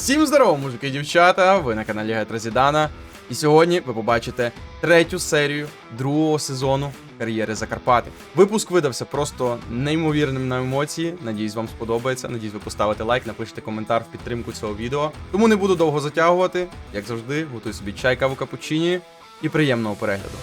Всім здорово, мужики і дівчата! Ви на каналі Гетра Зідана. І сьогодні ви побачите третю серію другого сезону кар'єри Закарпати. Випуск видався просто неймовірним на емоції. Надіюсь, вам сподобається. Надіюсь, ви поставите лайк, напишете коментар в підтримку цього відео. Тому не буду довго затягувати. Як завжди, готуй собі чай, каву капучині і приємного перегляду.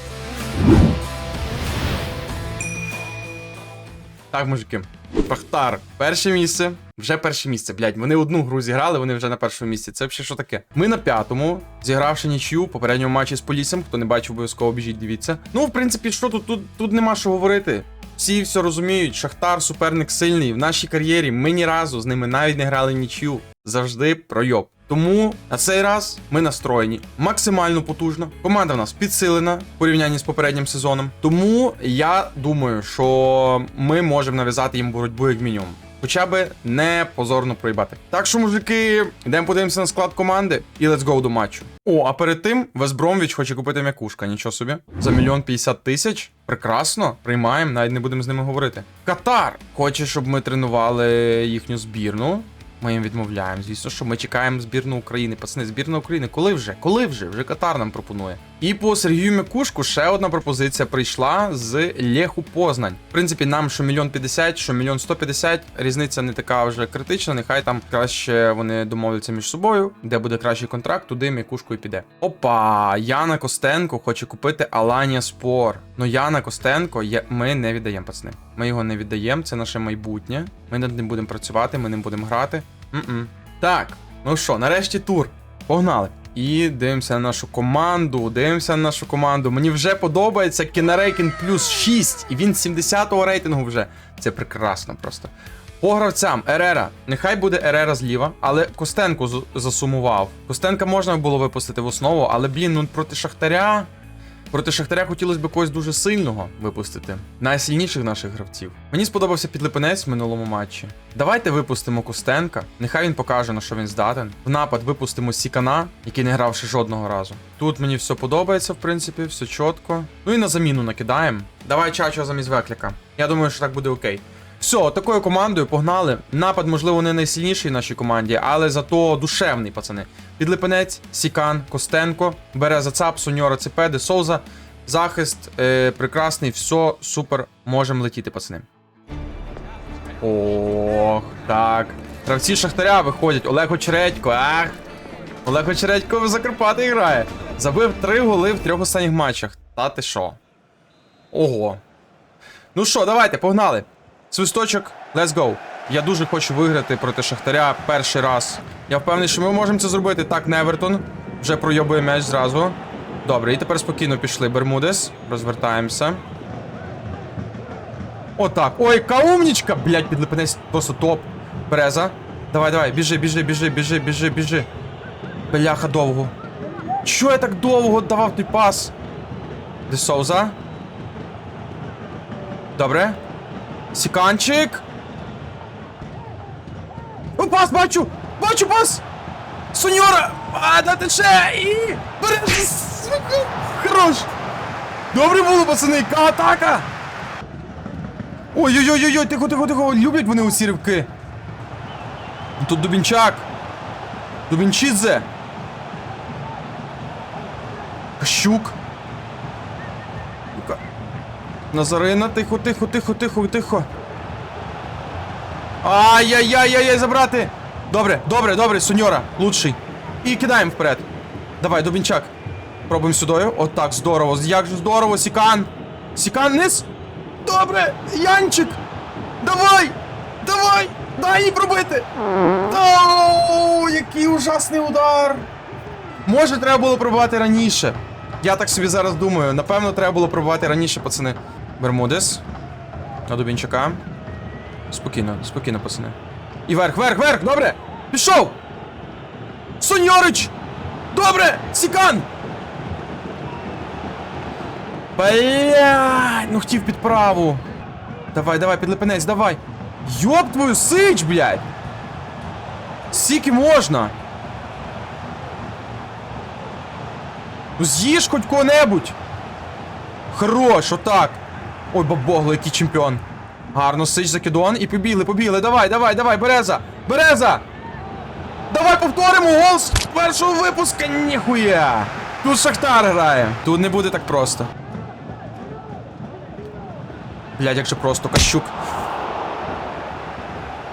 Так, мужики. Шахтар, перше місце. Вже перше місце, блядь. Вони одну гру зіграли, вони вже на першому місці. Це взагалі що таке? Ми на п'ятому, зігравши нічю попередньому матчі з Полісом. Хто не бачив, обов'язково біжіть, дивіться. Ну, в принципі, що тут? Тут, тут нема що говорити. Всі все розуміють, Шахтар суперник сильний. В нашій кар'єрі ми ні разу з ними навіть не грали нічю. Завжди пройоб. Тому на цей раз ми настроєні максимально потужно. Команда в нас підсилена в порівнянні з попереднім сезоном. Тому я думаю, що ми можемо нав'язати їм боротьбу як мінімум. Хоча би не позорно проїбати. Так що, мужики, йдемо подивимося на склад команди і let's go до матчу. О, а перед тим Вес Бромвіч хоче купити м'якушка, нічого собі. За мільйон п'ятдесят тисяч. Прекрасно, приймаємо, навіть не будемо з ними говорити. Катар хоче, щоб ми тренували їхню збірну. Ми їм відмовляємо. Звісно, що ми чекаємо збірну України. Пацани, збірна України. Коли вже? Коли вже? Вже Катар нам пропонує. І по Сергію Мякушку ще одна пропозиція прийшла з Леху Познань. В принципі, нам що мільйон п'ятдесят, що мільйон сто п'ятдесят. Різниця не така вже критична. Нехай там краще вони домовляться між собою, де буде кращий контракт, туди Мякушку і піде. Опа, Яна Костенко хоче купити Аланія Спор. Ну Яна Костенко є... ми не віддаємо, пацани. Ми його не віддаємо, це наше майбутнє. Ми над ним будемо працювати, ми ним будемо грати. М-м. Так, ну що, нарешті тур. Погнали. І дивимося на нашу команду. Дивимося на нашу команду. Мені вже подобається кінарейкін плюс 6, і він 70-го рейтингу вже. Це прекрасно просто. По гравцям Ерера. Нехай буде Ерера зліва, але Костенко засумував. Костенка можна було випустити в основу, але блін, ну проти Шахтаря. Проти Шахтаря хотілося б когось дуже сильного випустити. Найсильніших наших гравців. Мені сподобався підлипенець в минулому матчі. Давайте випустимо Костенка. Нехай він покаже, на що він здатен. В напад випустимо Сікана, який не грав ще жодного разу. Тут мені все подобається, в принципі, все чітко. Ну і на заміну накидаємо. Давай Чачо замість Векліка. Я думаю, що так буде окей. Все, такою командою погнали. Напад, можливо, не найсильніший в нашій команді, але зато душевний, пацани. Підлипенець, Сікан, Костенко, бере Цап, Суньора, Цепеди, Соуза. Захист е, прекрасний, все, супер, можемо летіти, пацани. Ох, так. Гравці Шахтаря виходять. Олег Очередько, ах. Олег Очередько в Закарпати грає. Забив три голи в трьох останніх матчах. Та ти що? Ого. Ну що, давайте, погнали. Свисточок, let's go. Я дуже хочу виграти проти Шахтаря перший раз. Я впевнений, що ми можемо це зробити. Так, Невертон. Вже пройобує м'яч зразу. Добре, і тепер спокійно пішли. Бермудес. Розвертаємося. Отак. Ой, каумнічка! Блять, підлипенець просто топ. Береза. Давай, давай, біжи, біжи, біжи, біжи, біжи, біжи. Бляха довго. Чо я так довго давав той пас? Де Соуза? Добре. Сіканчик. О, пас, бачу! Бачу пас! Суньора! А, да тече! І... Бережи, сука! Хорош! Добре було, пацани! Атака! Ой-ой-ой-ой, тихо, тихо, тихо! Люблять вони усі ривки! Тут Дубінчак! Дубінчидзе! Кащук! Сука. Назарина, тихо, тихо, тихо, тихо, тихо. Ай-яй-яй-яй, забрати! Добре, добре, добре, Суньора, лучший. І кидаємо вперед. Давай, Дубінчак. Пробуємо сюдою. Отак, здорово. Як же здорово, Сікан. Сікан низ. Добре, Янчик. Давай! Давай! Дай їй пробити! Оу, який ужасний удар! Може, треба було пробувати раніше. Я так собі зараз думаю. Напевно, треба було пробувати раніше, пацани. Бермудес. На Дубінчака. Спокійно, спокійно, пацани. І верх, верх, верх! Добре! Пішов! Соньорич! Добре! Сікан! Блядь! Ну хотів під праву. Давай, давай, підлипенець, давай. Йоп твою сич, блядь! Скільки можна? Ну з'їж хоч кого-небудь. Хорош, отак. Ой, бабогло, який чемпіон. Гарно, сич закидон і побігли, побігли. Давай, давай, давай, Береза! Береза! Давай повторимо гол з першого випуска. Ніхуя. Тут Шахтар грає. Тут не буде так просто. Блядь, як же просто Кащук.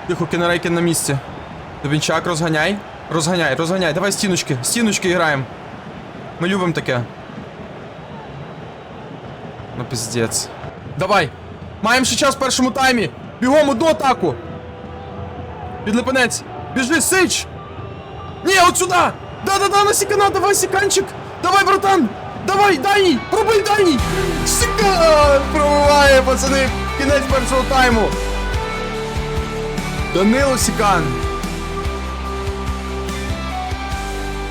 Тихо, кінерейкін на місці. Дубінчак, розганяй. Розганяй, розганяй. Давай стіночки. Стіночки граємо. Ми любимо таке. Ну пиздец. Давай. Маємо ще час в першому таймі. Бігом одну атаку. Підлипенець. Біжи, сич! Ні, от сюди! Да-да-да, на сікана, давай сіканчик! Давай, братан! Давай, дальній! Пробий дальній! Сікан! Пробиває, пацани! Кінець першого тайму! Данило Сікан!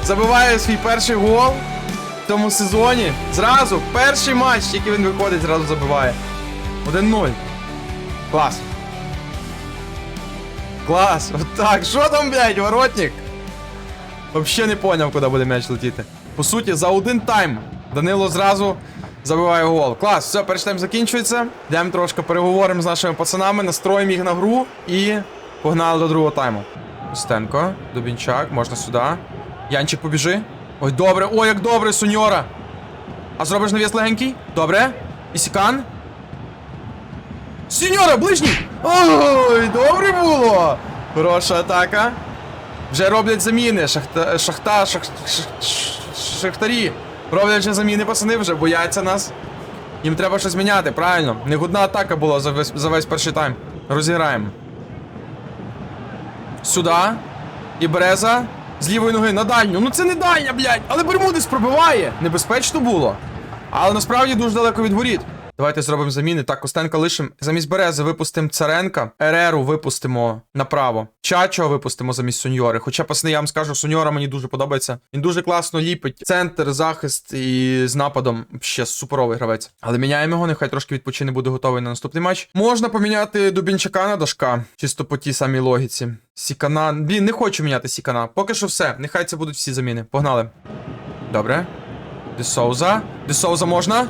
Забиває свій перший гол в цьому сезоні. Зразу, перший матч, який він виходить, зразу забиває. 1-0. Клас. Клас, отак. Що там, блядь, воротник? Вообще не поняв, куди буде м'яч летіти. По суті, за один тайм Данило зразу забиває гол. Клас, все, перший тайм закінчується. Йдемо трошки переговоримо з нашими пацанами, настроїмо їх на гру і погнали до другого тайму. Костенко, Дубінчак, можна сюди. Янчик побіжи. Ой, добре, ой, як добре, Суньора. А зробиш навіс легенький? Добре. Ісікан. Сіньора, ближній! Ой, добре було! Хороша атака. Вже роблять заміни. Шахта, шахта, шах, шах, шах- шахтарі. Роблять вже заміни, пацани, вже бояться нас. Їм треба щось міняти, правильно. Негодна атака була за весь, за весь перший тайм. Розіграємо. Сюди. І Береза. З лівої ноги на дальню. Ну це не дальня, блядь! Але Бермудес пробиває. Небезпечно було. Але насправді дуже далеко від воріт. Давайте зробимо заміни. Так, Костенка лишимо. Замість Берези випустимо Царенка. Ереру випустимо направо. Чачо випустимо замість Суньори. Хоча, пасни, я вам скажу, Суньора мені дуже подобається. Він дуже класно ліпить. Центр, захист і з нападом. Ще суперовий гравець. Але міняємо його, нехай трошки відпочине, буде готовий на наступний матч. Можна поміняти Дубінчака на Дашка. Чисто по тій самій логіці. Сікана. Блін, не хочу міняти Сікана. Поки що все. Нехай це будуть всі заміни. Погнали. Добре. Десоуза. Десоуза можна?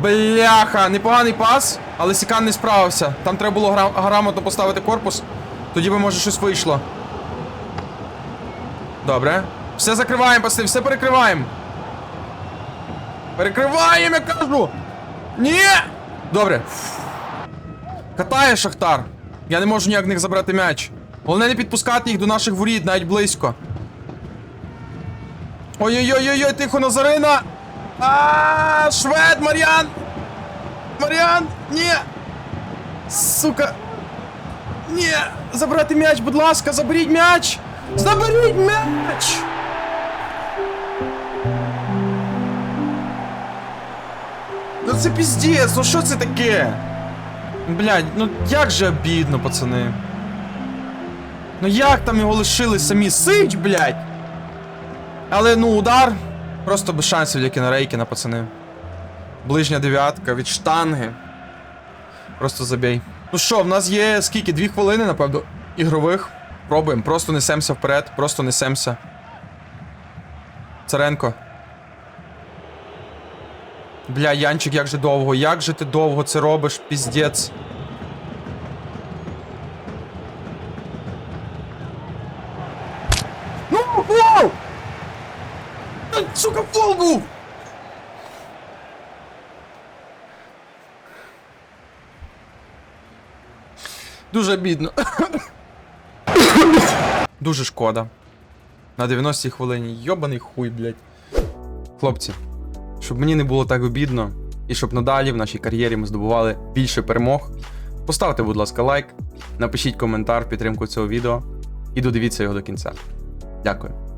Бляха, непоганий пас, але Сікан не справився. Там треба було гра- грамотно поставити корпус. Тоді би може щось вийшло. Добре. Все закриваємо, пацани, все перекриваємо. Перекриваємо, я кажу! Ні! Добре. Катає Шахтар. Я не можу ніяк них забрати м'яч. Головне не підпускати їх до наших воріт, навіть близько. Ой-ой-ой-ой, тихо, Назарина! А, швед, Мар'ян! Мар'ян! Ні! Сука! Ні! Забрати м'яч, будь ласка, заберіть м'яч! Заберіть м'яч! Ну це піздець, ну що це таке? Блядь, ну як же обідно, пацани. Ну як там його лишили самі? Сич, блядь! Але ну удар. Просто без шансів для кінорейкіна, пацани. Ближня дев'ятка від штанги. Просто забій. Ну що, в нас є скільки? Дві хвилини, напевно, ігрових. Пробуємо. Просто несемося вперед, просто несемося. Царенко. Бля, Янчик, як же довго, як же ти довго це робиш, піздець. Ну, воу! Та, Сука, фол був! Дуже бідно. Дуже шкода. На 90-й хвилині. Йобаний хуй, блядь. Хлопці, щоб мені не було так обідно, і щоб надалі в нашій кар'єрі ми здобували більше перемог. Поставте, будь ласка, лайк, напишіть коментар в підтримку цього відео і додивіться його до кінця. Дякую.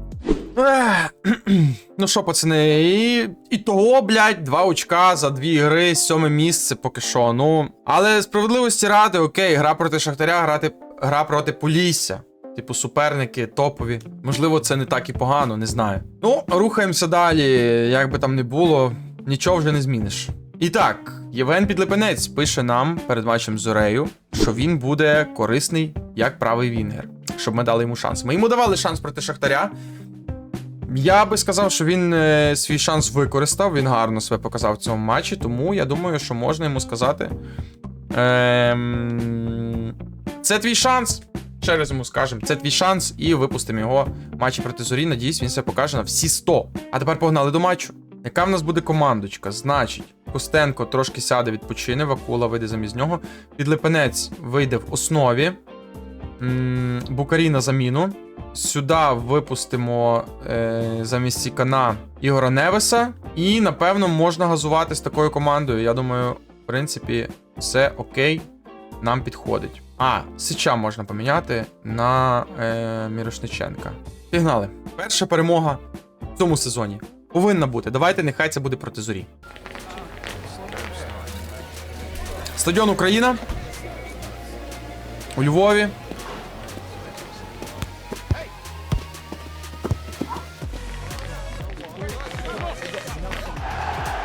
Ну що, пацани, і, і того, блядь, два очка за дві гри, сьоме місце поки що. Ну. Але справедливості ради, окей, гра проти Шахтаря, грати, гра проти Полісся. Типу, суперники топові. Можливо, це не так і погано, не знаю. Ну, рухаємося далі. Як би там не було, нічого вже не зміниш. І так, Євген Підлипенець пише нам перед матчем з Зорею, що він буде корисний як правий вінгер, щоб ми дали йому шанс. Ми йому давали шанс проти Шахтаря. Я би сказав, що він е, свій шанс використав, він гарно себе показав в цьому матчі, тому я думаю, що можна йому сказати. Ем, це твій шанс. ще раз йому скажемо, це твій шанс, і випустимо його в матчі проти зорі. Надіюсь, він себе покаже на всі 100. А тепер погнали до матчу. Яка в нас буде командочка? Значить, Костенко трошки сяде, відпочине, Вакула вийде замість нього. Підлипенець вийде в основі. Букарі на заміну. Сюди випустимо е, замість Сікана Ігора Невеса. І, напевно, можна газувати з такою командою. Я думаю, в принципі, все окей. Нам підходить. А, Сича можна поміняти на е, Мірошниченка. Пігнали. Перша перемога в цьому сезоні. Повинна бути. Давайте, нехай це буде проти зорі. Стадіон Україна. У Львові.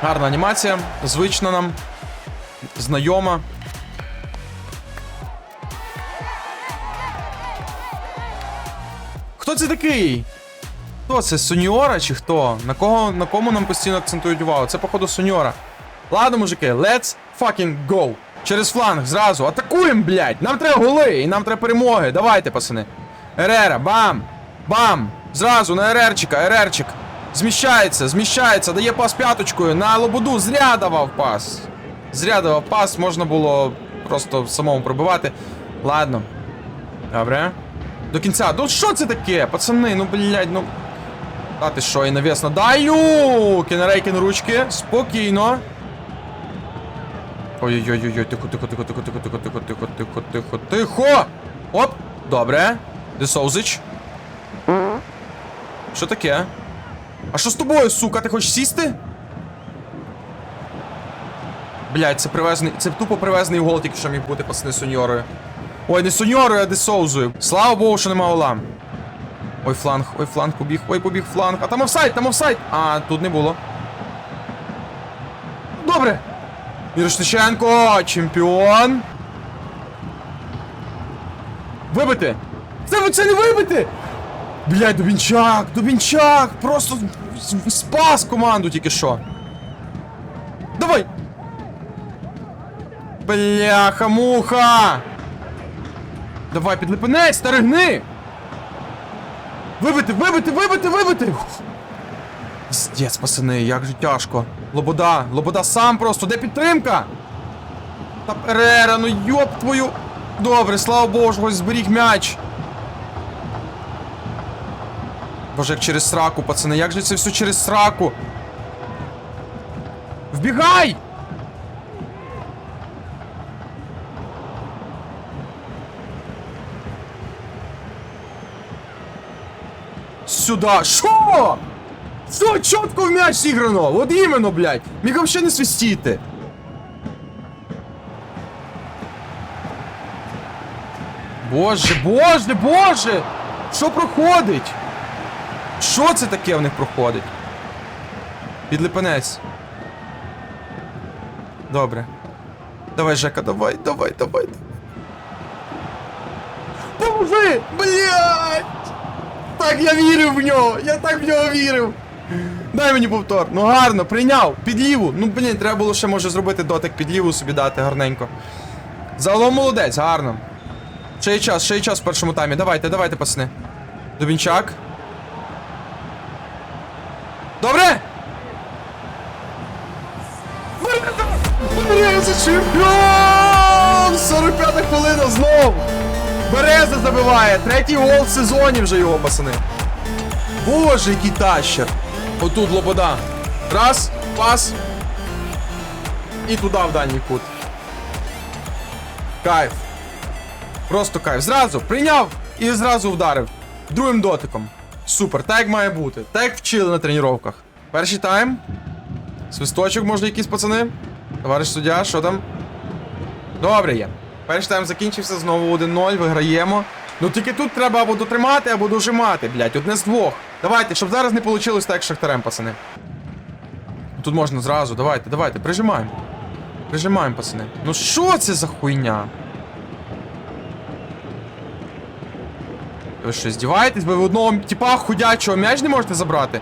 Гарна анімація, звична нам, знайома. Хто це такий? Хто це? Суньора чи хто? На кого на кому нам постійно акцентують увагу? Це, походу, Суньора. Ладно, мужики, let's fucking go. Через фланг зразу. Атакуємо, блядь! Нам треба голи і нам треба перемоги. Давайте, пацани. Ерера, бам! Бам! Зразу на Ерерчика, Ерерчик. Зміщається, зміщається, дає пас п'яточкою на лободу. Зря давав пас. Зря давав пас, можна було просто самому пробивати. Ладно. Добре. До кінця. Ну що це таке? Пацани, ну блядь, ну. А ти що, і навіс надаю! Кінерейкін ручки. Спокійно. Ой-ой-ой-ой, тихо, тихо, тихо, тихо, тихо, тихо, тихо, тихо, тихо, тихо, тихо. Оп! Добре. Десоузич. Що таке? А що з тобою, сука? Ти хочеш сісти? Блять, це привезений. Це тупо привезений гол, тільки що міг бути пацани суньорою. Ой, не суньорою, а десоузою. Слава Богу, що нема гола. Ой, фланг, ой, фланг побіг, ой, побіг фланг. А там офсайд, там офсайд. А, тут не було. Добре. Мірошниченко, чемпіон. Вибити! Це, це не вибити! Блядь, Дубінчак, Дубінчак! Просто спас команду тільки що. Давай! Бляха, муха! Давай, підлипинець, та ригни! Вибити, вибити, вибити, вибити! Піздець, пацани, як же тяжко. Лобода, Лобода сам просто, де підтримка? Та Перера, ну йоп твою. Добре, слава Богу, зберіг м'яч. Боже, як через сраку, пацани, як же це все через сраку? Вбігай! Сюда. Що? Все чітко в м'яч зіграно. От іменно, блядь. Міг вообще не свистіти. Боже, боже, боже! Що проходить? Що це таке в них проходить? Підлипанець. Добре. Давай, Жека, давай, давай, давай. Поможи! Блядь! Так я вірив в нього! Я так в нього вірив! Дай мені повтор. Ну гарно, прийняв. Під ліву. Ну, блін, треба було ще може зробити дотик під ліву собі дати гарненько. Загалом молодець, гарно. Ще є час, ще є час в першому таймі. Давайте, давайте, пацани. Дубінчак. Хвилина знов! Береза забиває! Третій гол в сезоні вже його, пацани. Боже, який тащер! Отут Лобода. Раз, пас. І туди в дальній кут. Кайф. Просто кайф. Зразу прийняв і зразу вдарив. Другим дотиком. Супер, так як має бути. Так як вчили на тренуваннях. Перший тайм. Свисточок, може, якісь пацани? Товариш суддя, що там? Добре є. Перший тайм закінчився, знову 1-0, виграємо. Ну тільки тут треба або дотримати, або дожимати, блядь, одне з двох. Давайте, щоб зараз не вийшло так, з шахтарем, пацани. Тут можна зразу, давайте, давайте, прижимаємо. Прижимаємо, пацани. Ну що це за хуйня? Ви що, здіваєтесь? Ви в одного типа ходячого м'яч не можете забрати?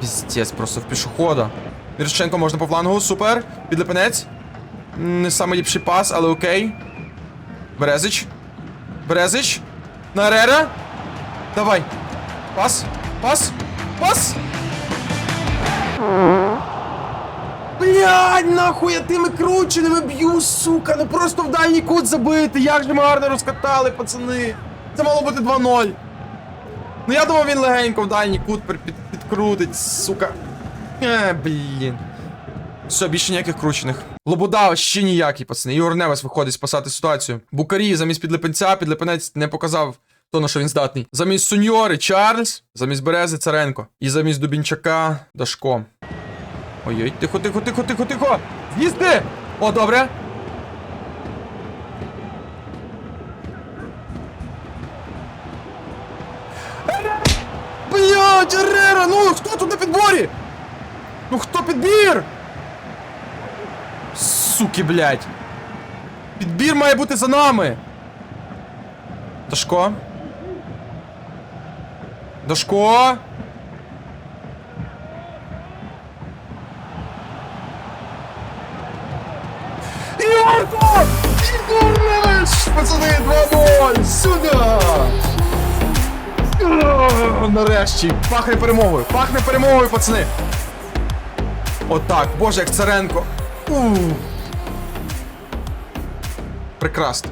Піздець, просто в пішохода. Мірошченко можна по флангу, супер. Підлепенець. Не самий ліпший пас, але окей. Березич. Березич. На Ерера. Давай. Пас. Пас. Пас. Блядь, нахуй я тими крученими б'ю, сука. Ну просто в дальній кут забити. Як же ми гарно розкатали, пацани. Це мало бути 2-0. Ну я думав, він легенько в дальній кут під, підкрутить, сука. Е, блін. Все, більше ніяких кручених. Лобода ще ніякий, пацани. Ігор Невес виходить спасати ситуацію. Букарі замість підлипенця, підлипенець не показав то, на що він здатний. Замість Суньори Чарльз, замість Берези Царенко. І замість Дубінчака Дашко. Ой-ой, тихо, тихо, тихо, тихо, тихо! З'їсти! О, добре. Блять, Ерера, ну хто тут на підборі? Ну хто підбір? Суки, блядь. Підбір має бути за нами. Дашко. Дашко. Ігорко! Ігор Невич! Пацани, 2-0! Сюди! Нарешті! Пахне перемогою! Пахне перемогою, пацани! Отак, боже, як Царенко! Ух. Прекрасно.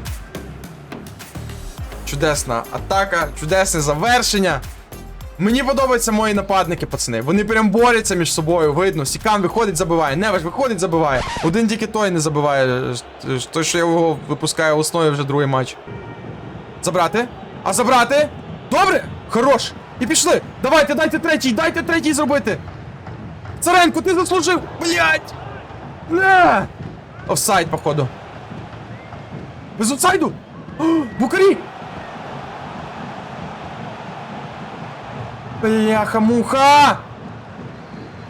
Чудесна атака, чудесне завершення. Мені подобаються мої нападники, пацани. Вони прям борються між собою, видно. Сікан виходить, забиває. Неваж виходить, забиває. Один тільки той не забиває. Той, що я його випускаю в основі вже другий матч. Забрати? А забрати? Добре? Хорош. І пішли. Давайте, дайте третій, дайте третій зробити. Царенко, ти заслужив! Блять! Не! Офсайд, походу. Без офсайду? О, Букарі! Бляха-муха!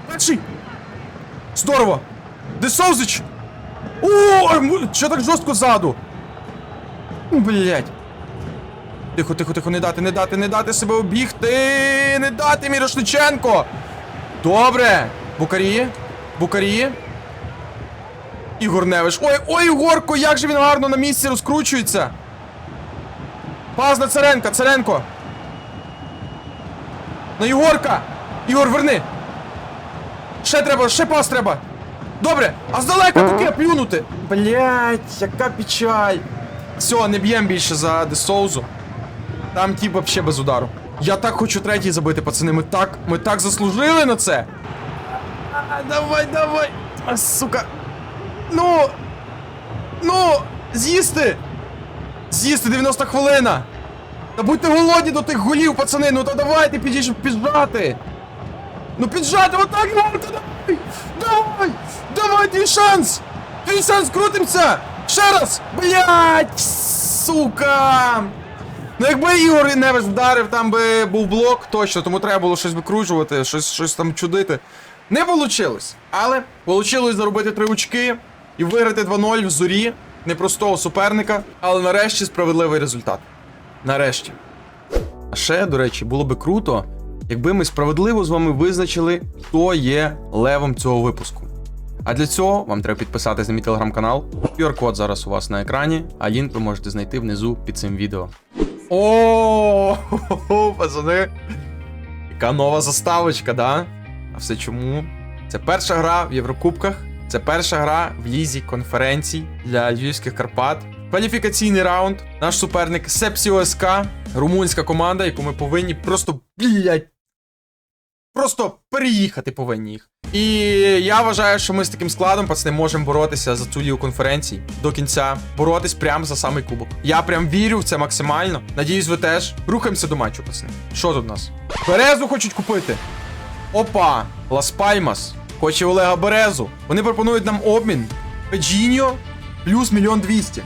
Перший! Здорово! Десовзич! Му- що так жорстко ззаду? Блять. Тихо, тихо, тихо, не дати, не дати, не дати себе обігти! Не дати, Мірошниченко! Добре! Букарі! Букарі! Ігор Невиш. Ой, ой, Ігорко, як же він гарно на місці розкручується! Паз на Царенка, Царенко! На Ігорка! Ігор, верни! Ще треба, ще пас треба! Добре! А здалека таке плюнути! Блять, яка печаль! Все, не б'єм більше за Десоузу. Там тип вообще без удару. Я так хочу третій забити, пацани. Ми так, ми так заслужили на це. А, давай, давай. А, сука. Ну. Ну, з'їсти. З'їсти 90 хвилина. Та будьте голодні до тих голів, пацани. Ну та давайте підіж піджати. Ну піджати, отак надо, давай. Давай. Давай, твій шанс. Твій шанс, крутимся. Ще раз. Блять, сука. Ну якби Ігор Невес вдарив, там би був блок точно, тому треба було щось викручувати, щось, щось там чудити. Не вийшло. Але вийшло заробити три очки і виграти 2-0 в зорі непростого суперника. Але нарешті справедливий результат. Нарешті. А ще, до речі, було би круто, якби ми справедливо з вами визначили, хто є левом цього випуску. А для цього вам треба підписатись на мій телеграм-канал. QR-код зараз у вас на екрані, а лінк ви можете знайти внизу під цим відео. О, пацани. Яка нова заставочка, да? А все чому? Це перша гра в Єврокубках. Це перша гра в лізі конференцій для Львівських Карпат. Кваліфікаційний раунд. Наш суперник Сепсі ОСК, румунська команда, яку ми повинні просто блять. Просто переїхати повинні їх. І я вважаю, що ми з таким складом, пацани, можемо боротися за цю лігу конференцій до кінця, боротись прямо за самий кубок. Я прям вірю в це максимально. Надіюсь, ви теж. Рухаємося до матчу, пацани. Що тут у нас? Березу хочуть купити. Опа! Лас Пальмас. Хоче Олега Березу. Вони пропонують нам обмін. Педжіньо плюс мільйон двісті.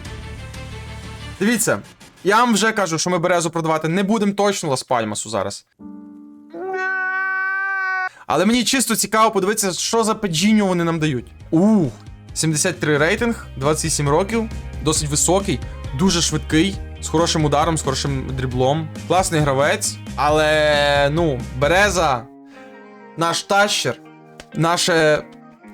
Дивіться, я вам вже кажу, що ми березу продавати не будемо точно Лас Пальмасу зараз. Але мені чисто цікаво подивитися, що за педжіньо вони нам дають. Ух, 73 рейтинг, 27 років, досить високий, дуже швидкий, з хорошим ударом, з хорошим дріблом. Класний гравець, але ну, Береза, наш тащер, наше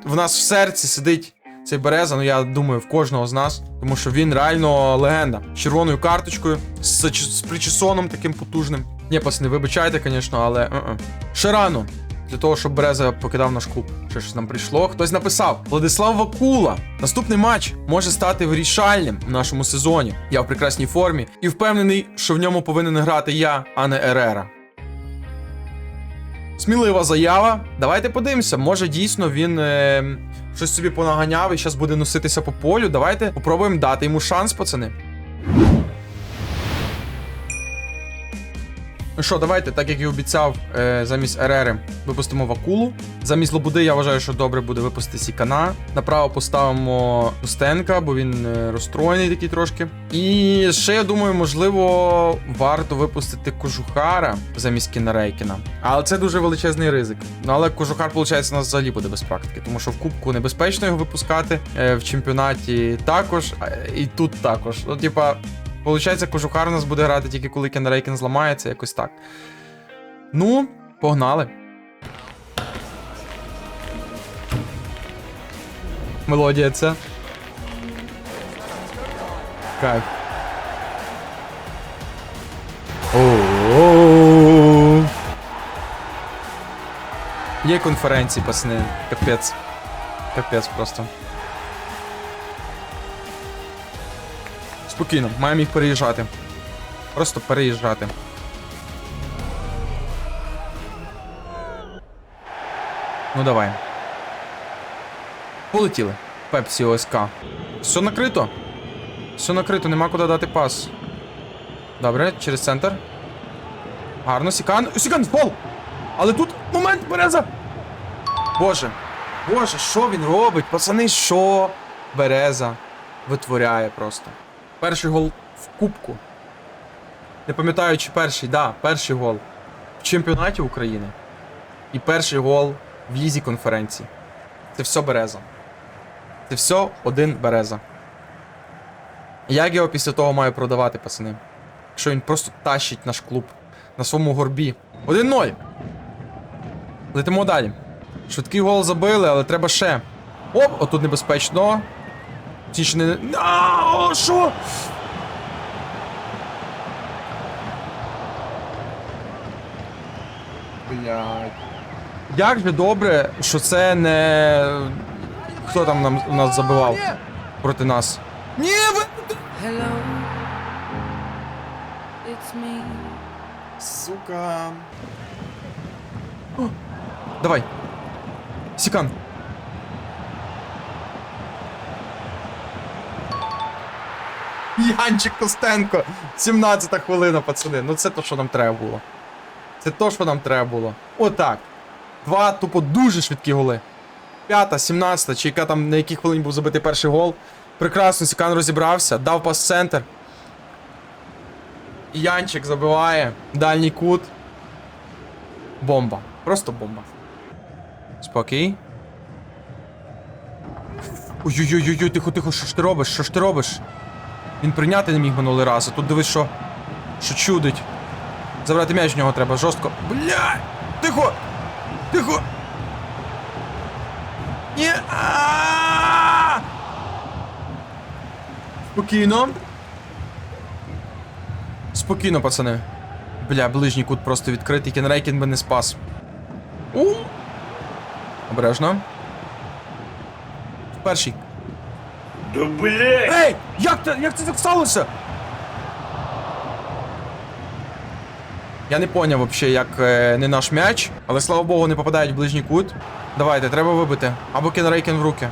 в нас в серці сидить цей Береза, ну я думаю, в кожного з нас, тому що він реально легенда. З червоною карточкою, з, з причесоном таким потужним. Ні, пацани, вибачайте, звісно, але uh-uh. ще рано. Для того, щоб Береза покидав наш клуб. Що ж нам прийшло? Хтось написав: Владислав Вакула. Наступний матч може стати вирішальним в нашому сезоні. Я в прекрасній формі і впевнений, що в ньому повинен грати я, а не Ерера. Смілива заява. Давайте подивимося. Може дійсно він е, щось собі понаганяв і зараз буде носитися по полю. Давайте попробуємо дати йому шанс, пацани. Ну що, давайте, так як і обіцяв, е, замість Ерери випустимо Вакулу. Замість Лобуди я вважаю, що добре буде випустити Сікана. Направо поставимо Устенка, бо він е, розстроєний такий трошки. І ще я думаю, можливо, варто випустити Кожухара замість Кінарейкіна. Але це дуже величезний ризик. Ну але Кожухар, виходить, у нас взагалі буде без практики, тому що в Кубку небезпечно його випускати, е, в чемпіонаті також, і тут також. Ну, типа. Получається, кожухар у нас буде грати тільки коли Кенрейкен зламається, якось так. Ну, погнали. Мелодія це. Кайф. Є конференції, пацани. Капець. Капець просто. Спокійно, маємо їх переїжджати. Просто переїжджати. Ну давай. Полетіли. Пепсі ОСК. Все накрито. Все накрито, нема куди дати пас. Добре, через центр. Гарно, Сікан. Сікан впав! Але тут момент береза! Боже. Боже, що він робить? Пацани, що береза витворяє просто. Перший гол в Кубку. Не пам'ятаю, чи перший, да, перший гол в чемпіонаті України. І перший гол в їзі конференції. Це все береза. Це все один береза. Як його після того маю продавати, пацани? Якщо він просто тащить наш клуб на своєму горбі. 1-0. Летимо далі. Швидкий гол забили, але треба ще. Оп, отут небезпечно. Ті ж не. А, о, що? Блядь. Як же добре, що це не. Хто там нам нас забивав проти нас? Ні, ви. Hello, it's me. Сука. Давай. Сікан. Янчик Костенко. 17 хвилина, пацани. Ну це то, що нам треба було. Це то, що нам треба було. Отак. Два тупо дуже швидкі голи. П'ята, 17, чи яка там на якій хвилині був забитий перший гол. Прекрасно, Сікан розібрався, дав пас в центр. Янчик забиває. Дальній кут. Бомба. Просто бомба. Спокій. Ой-ой-ой, тихо, тихо, що ж ти робиш? Що ж ти робиш? Він прийняти не міг минулий раз, а тут дивись, що. Що чудить. Забрати м'яч в нього треба жорстко. Блядь! Тихо! Тихо! Ні! Спокійно. Спокійно, пацани. Бля, ближній кут просто відкритий, Кенрейкін би не спас. У! Обережно. Перший. Да блять! Ей! Як це, як це так сталося? Я не поняв вообще, як е, не наш м'яч, але слава Богу, не попадають в ближній кут. Давайте, треба вибити. Або Кенрейкен в руки.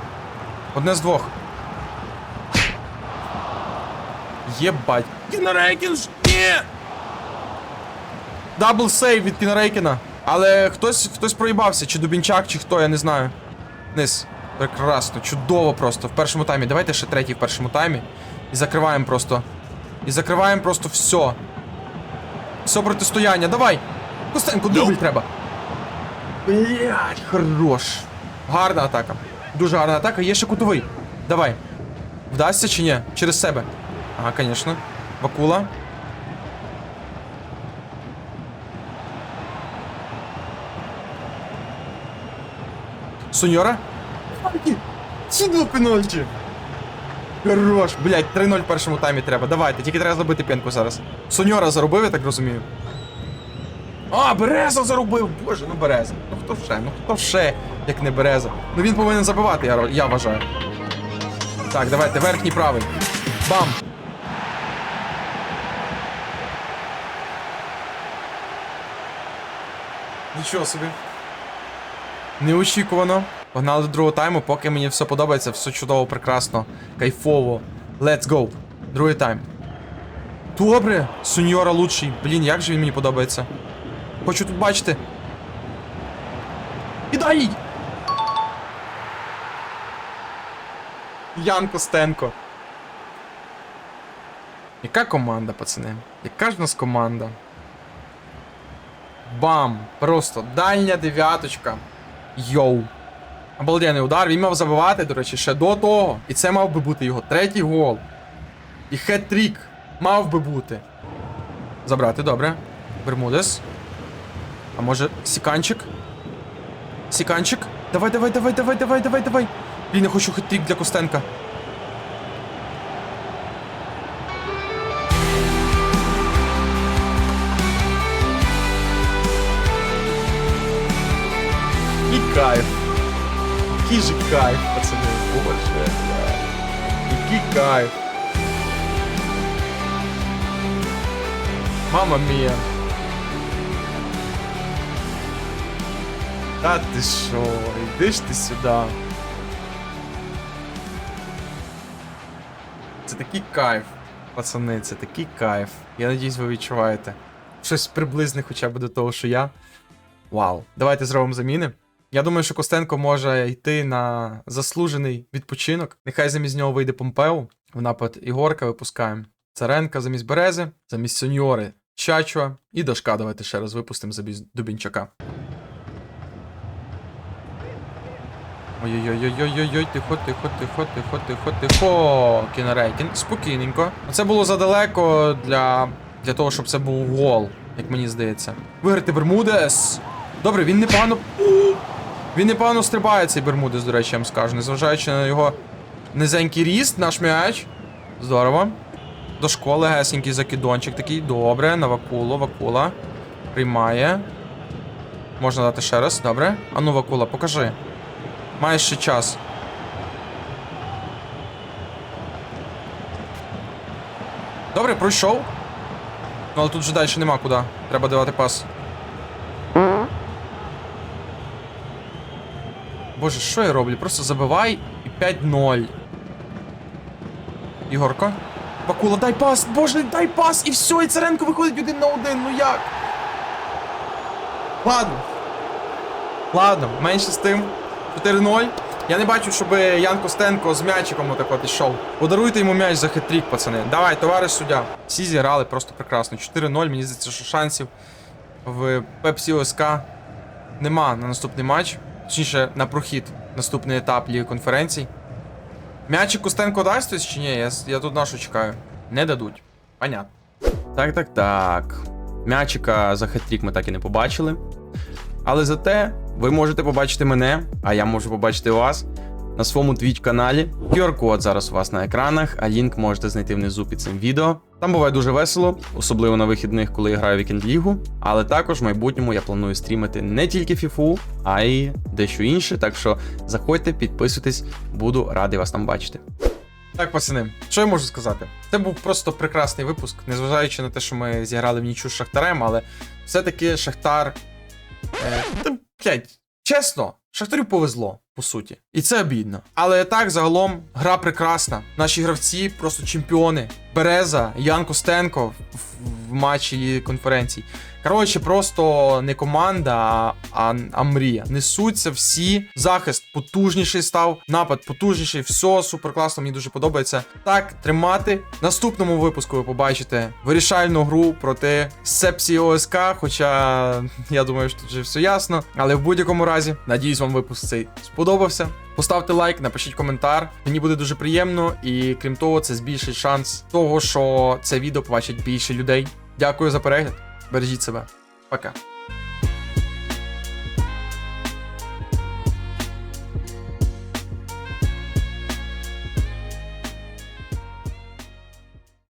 Одне з двох. Єбать. Кінарейкін ж ні! Дабл сейв від Кінарейкіна. Але хтось хтось проїбався, чи Дубінчак, чи хто, я не знаю. Низ. Прекрасно, чудово просто. В першому таймі. Давайте ще третій в першому таймі. І закриваємо просто. І закриваємо просто все. Все протистояння. Давай! Костенко, дубль треба. Блять, хорош. Гарна атака. Дуже гарна атака. Є ще кутовий. Давай. Вдасться чи ні? Через себе. Ага, звісно. Вакула. Суньора. Ці два пенальті. Хорош, блядь, 3-0 в першому таймі треба. Давайте, тільки треба забити п'янку зараз. Соньора заробив, я так розумію. А, Береза заробив! Боже, ну Береза. Ну хто ще? Ну хто ще, як не Береза? Ну він повинен забивати, я, я вважаю. Так, давайте, верхній правий. Бам! Нічого собі. Неочікувано. Погнали до другого тайму, поки мені все подобається, все чудово, прекрасно, кайфово. Let's go. Другий тайм. Добре, Суньора лучший. Блін, як же він мені подобається. Хочу тут бачити. І! Ян Костенко. Яка команда, пацани? Яка ж в нас команда? Бам! Просто дальня дев'яточка. Йоу. Обалденний удар. Він мав забивати, до речі, ще до того. І це мав би бути його третій гол. І хет-трік мав би бути. Забрати, добре. Бермудес. А може, Сіканчик? Сіканчик? Давай, давай, давай, давай, давай, давай, давай. Блін, я хочу хет-трік для Костенка. І кайф. Який же кайф, пацани. Боже. Який кайф. Мама мія. Та ти що, йди ж ти сюди. Це такий кайф, пацани, це такий кайф. Я надіюсь, ви відчуваєте. Щось приблизне хоча б до того, що я. Вау. Давайте зробимо заміни. Я думаю, що Костенко може йти на заслужений відпочинок. Нехай замість нього вийде Помпео. В напад Ігорка випускаємо. Царенка замість Берези, замість Соньори Чачуа і Дашка давайте ще раз випустимо замість Дубінчака. Ой-ой-ой-ой-ой-ой, тихо, тихо, тихо, тихо, тихо, тихо. Кінорейкін. Спокійненько. Це було задалеко для, для того, щоб це був гол, як мені здається. Виграти Бермудес. Добре, він непогано. Він непогано стрибає цей Бермудес, до речі, я вам скажу. Незважаючи на його низенький ріст, наш м'яч. Здорово. До школи гесенький закидончик такий. Добре, на Вакулу, Вакула. Приймає. Можна дати ще раз, добре. Ану, Вакула, покажи. Маєш ще час. Добре, пройшов. Ну, але тут вже далі нема куди. Треба давати пас. Боже, що я роблю? Просто забивай і 5-0. Ігорко. Бакула, дай пас! Боже, дай пас! І все, і Царенко виходить один на один. Ну як? Ладно. Ладно, менше з тим. 4-0. Я не бачу, щоб Ян Костенко з м'ячиком отако пішов. Подаруйте йому м'яч за хитрік, пацани. Давай, товариш суддя. Всі зіграли просто прекрасно. 4-0, мені здається, що шансів в Пепсі ОСК нема на наступний матч. Точніше, на прохід наступний етап Ліги конференцій. М'ячик Костенко дасть ось чи ні? Я, я тут нашу чекаю. Не дадуть. Понятно. Так, так, так. М'ячика за хет-трік ми так і не побачили. Але зате ви можете побачити мене, а я можу побачити вас на своєму Twitch каналі. QR-код зараз у вас на екранах, а лінк можете знайти внизу під цим відео. Там буває дуже весело, особливо на вихідних, коли я граю вікенд лігу. Але також в майбутньому я планую стрімити не тільки FIFA, а й дещо інше. Так що заходьте, підписуйтесь, буду радий вас там бачити. Так, пацани, що я можу сказати? Це був просто прекрасний випуск, незважаючи на те, що ми зіграли в нічу з Шахтарем, але все-таки Шахтар. Е, блядь, чесно, Шахтарю повезло, по суті. І це обідно. Але так, загалом, гра прекрасна. Наші гравці просто чемпіони. Береза, Ян Костенко в, в матчі конференції. Коротше, просто не команда, а, а, мрія. Несуться всі. Захист потужніший став, напад потужніший, все супер класно, мені дуже подобається. Так, тримати. В наступному випуску ви побачите вирішальну гру проти Сепсі ОСК. Хоча я думаю, що тут вже все ясно. Але в будь-якому разі, надіюсь, вам випуск цей сподобався. Поставте лайк, напишіть коментар. Мені буде дуже приємно, і крім того, це збільшить шанс того, що це відео побачить більше людей. Дякую за перегляд. Бережіть себе. Пока.